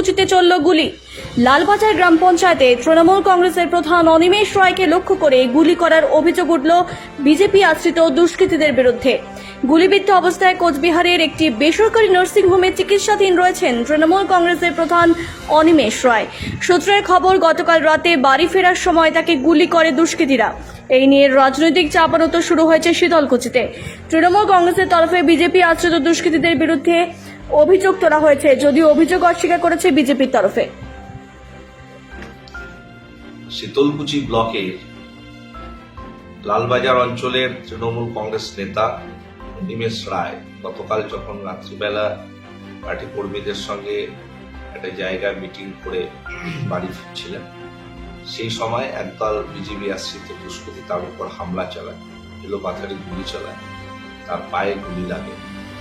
শীতলকুচিতে চলল গুলি। লালবাজার গ্রাম পঞ্চায়েতে তৃণমূল কংগ্রেসের প্রধান অনিমেষ রায়কে লক্ষ্য করে গুলি করার অভিযোগ উঠল বিজেপি আশ্রিত দুষ্কৃতীদের বিরুদ্ধে। গুলিবিদ্ধ অবস্থায় কোচবিহারের একটি বেসরকারি নার্সিংহোমে চিকিৎসাধীন রয়েছেন তৃণমূল কংগ্রেসের প্রধান অনিমেষ রায়। সূত্রের খবর, গতকাল রাতে বাড়ি ফেরার সময় তাকে গুলি করে দুষ্কৃতীরা। এই নিয়ে রাজনৈতিক চাপানত শুরু হয়েছে শীতলকুচিতে। তৃণমূল কংগ্রেসের তরফে বিজেপি আশ্রিত দুষ্কৃতীদের বিরুদ্ধে অভিযোগ তোলা হয়েছে, যদিও অভিযোগ অস্বীকার করেছে বিজেপির তরফে। শীতলকুচি ব্লকের লালবাজার অঞ্চলের তৃণমূল কংগ্রেস নেতা নিমেষ রায় গতকাল যখন রাত্রিবেলা পার্টি কর্মীদের সঙ্গে একটা জায়গায় মিটিং করে বাড়ি ফিরছিলেন, সেই সময় একদল বিজেপি আশ্রিত দুষ্কৃতী তার উপর হামলা চালায়, এলোপাথারি গুলি চালায়, তার পায়ে গুলি লাগে।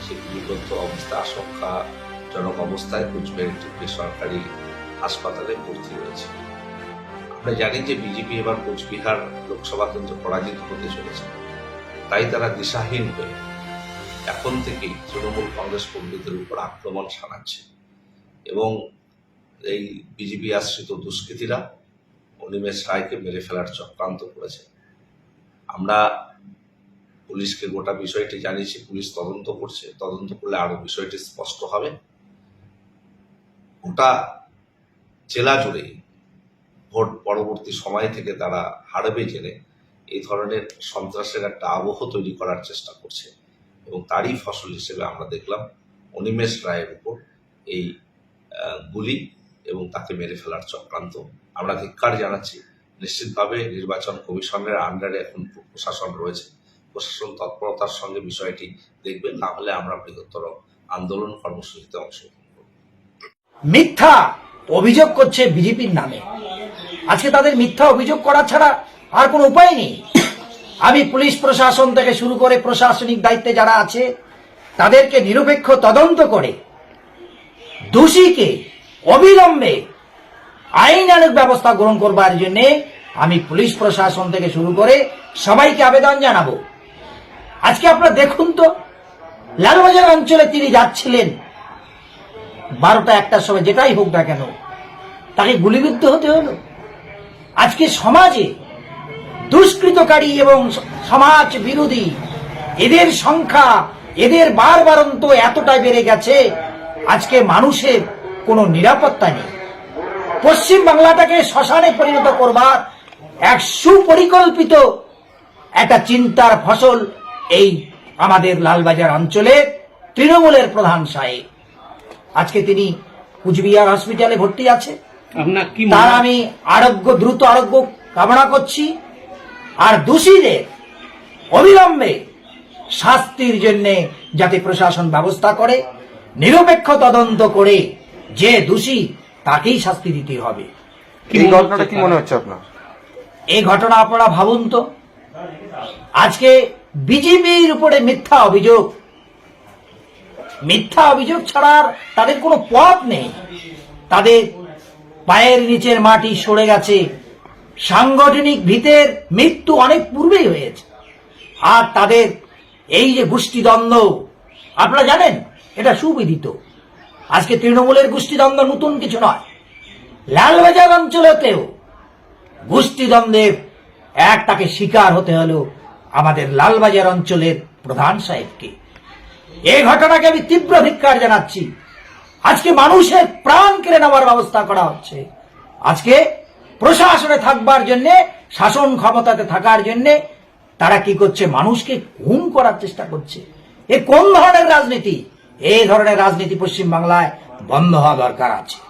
সে গুলিবদ্ধ অবস্থা আশঙ্কাজনক অবস্থায় কুচবিহার একটি বেসরকারি হাসপাতালে ভর্তি রয়েছে আমরা জানি যে বিজেপি এবার কোচবিহার লোকসভা কেন্দ্র পরাজিত হতে চলেছে। তাই তারা দিশাহীন হয়ে এখন থেকেই তৃণমূল কংগ্রেস কর্মীদের উপর আক্রমণ শানাচ্ছে এবং এই বিজেপি আশ্রিত দুষ্কৃতীরা অনিমেষ রায়কে মেরে ফেলার চক্রান্ত করেছে। আমরা পুলিশকে গোটা বিষয়টি জানিয়েছি, পুলিশ তদন্ত করছে। তদন্ত করলে আরও বিষয়টি স্পষ্ট হবে। গোটা জেলা জুড়েই ভোট পরবর্তী সময় থেকে তারা হারবে জেনে এই ধরনের সন্ত্রাসের একটা আবহ তৈরি করার চেষ্টা করছে এবং তারই ফসল হিসেবে আমরা দেখলাম অনিমেষ রায়ের উপর এই গুলি এবং তাকে মেরে ফেলার চক্রান্ত। আমরা ধিক্কার জানাচ্ছি। নিশ্চিতভাবে নির্বাচন কমিশনের আন্ডারে এখন প্রশাসন রয়েছে। প্রশাসন তৎপরতার সঙ্গে বিষয়টি দেখবেন, না হলে আমরা বৃহত্তর আন্দোলন কর্মসূচিতে অংশগ্রহণ করব। মিথ্যা অভিযোগ করছে বিজেপির নামে। আজকে তাদের মিথ্যা অভিযোগ করা ছাড়া আর কোনো উপায় নেই। আমি পুলিশ প্রশাসন থেকে শুরু করে প্রশাসনিক দায়িত্বে যারা আছে, তাদেরকে নিরপেক্ষ তদন্ত করে দোষীকে অবিলম্বে আইনানুক ব্যবস্থা গ্রহণ করবার জন্য আমি পুলিশ প্রশাসন থেকে শুরু করে সবাইকে আবেদন জানাব। আজকে আপনারা দেখুন তো, লালবাজার অঞ্চলে তিনি যাচ্ছিলেন বারোটা, একটার সময়, যেটাই হোক না কেন। তাকে গুলিবিদ্ধ হতে হলো। আজকে সমাজে দুষ্কৃতকারী এবং সমাজ বিরোধী, এদের সংখ্যা, এদের বারবারন্ত এতটাই বেড়ে গেছে, আজকে মানুষের কোনো নিরাপত্তা নেই। পশ্চিম বাংলাটাকে শ্মশানে পরিণত করবার এক সুপরিকল্পিত একটা চিন্তার ফসল এই আমাদের লালবাজার অঞ্চলের তৃণমূলের প্রধান সাহেব। আজকে তিনি কুচবিহার হসপিটালে ভর্তি আছে। তার আমি আরোগ্য দ্রুত আরোগ্য কামনা করছি। আর দোষীদের অবিলম্বে শাস্তির জন্য যাতে প্রশাসন ব্যবস্থা করে নিরপেক্ষ তদন্ত করে যে দোষী তাকেই শাস্তি দিতে হবে। এই ঘটনাটা কি মনে হচ্ছে আপনার? এই ঘটনা আপনারা ভাবুন তো। আজকে বিজেপির উপরে মিথ্যা অভিযোগ। মিথ্যা অভিযোগ ছাড়া আর তাদের কোনো পথ নেই। তাদের পায়ের নিচের মাটি সরে গেছে। সাংগঠনিক ভিতের মৃত্যু অনেক পূর্বেই হয়েছে। আর তাদের এই যে গোষ্ঠীদ্বন্দ্ব, আপনারা জানেন, এটা সুবিদিত। আজকে তৃণমূলের গোষ্ঠীদ্বন্দ্ব নতুন কিছু নয়। লালবাজার অঞ্চলেতেও গোষ্ঠীদ্বন্দ্বের এক তাকে শিকার হতে হলো। আমাদের লালবাজার অঞ্চলের প্রধান সাহেবকে। এই ঘটনাকে আমি তীব্র ধিক্কার জানাচ্ছি। আজকে মানুষের প্রাণ কেড়ে নেওয়ার ব্যবস্থা করা হচ্ছে। আজকে প্রশাসনে থাকবার জন্য, শাসন ক্ষমতাতে থাকার জন্য তারা কি করছে? মানুষকে ঘুম করার চেষ্টা করছে। এ কোন ধরনের রাজনীতি? এই ধরনের রাজনীতি পশ্চিম বাংলায় বন্ধ হওয়া দরকার আছে।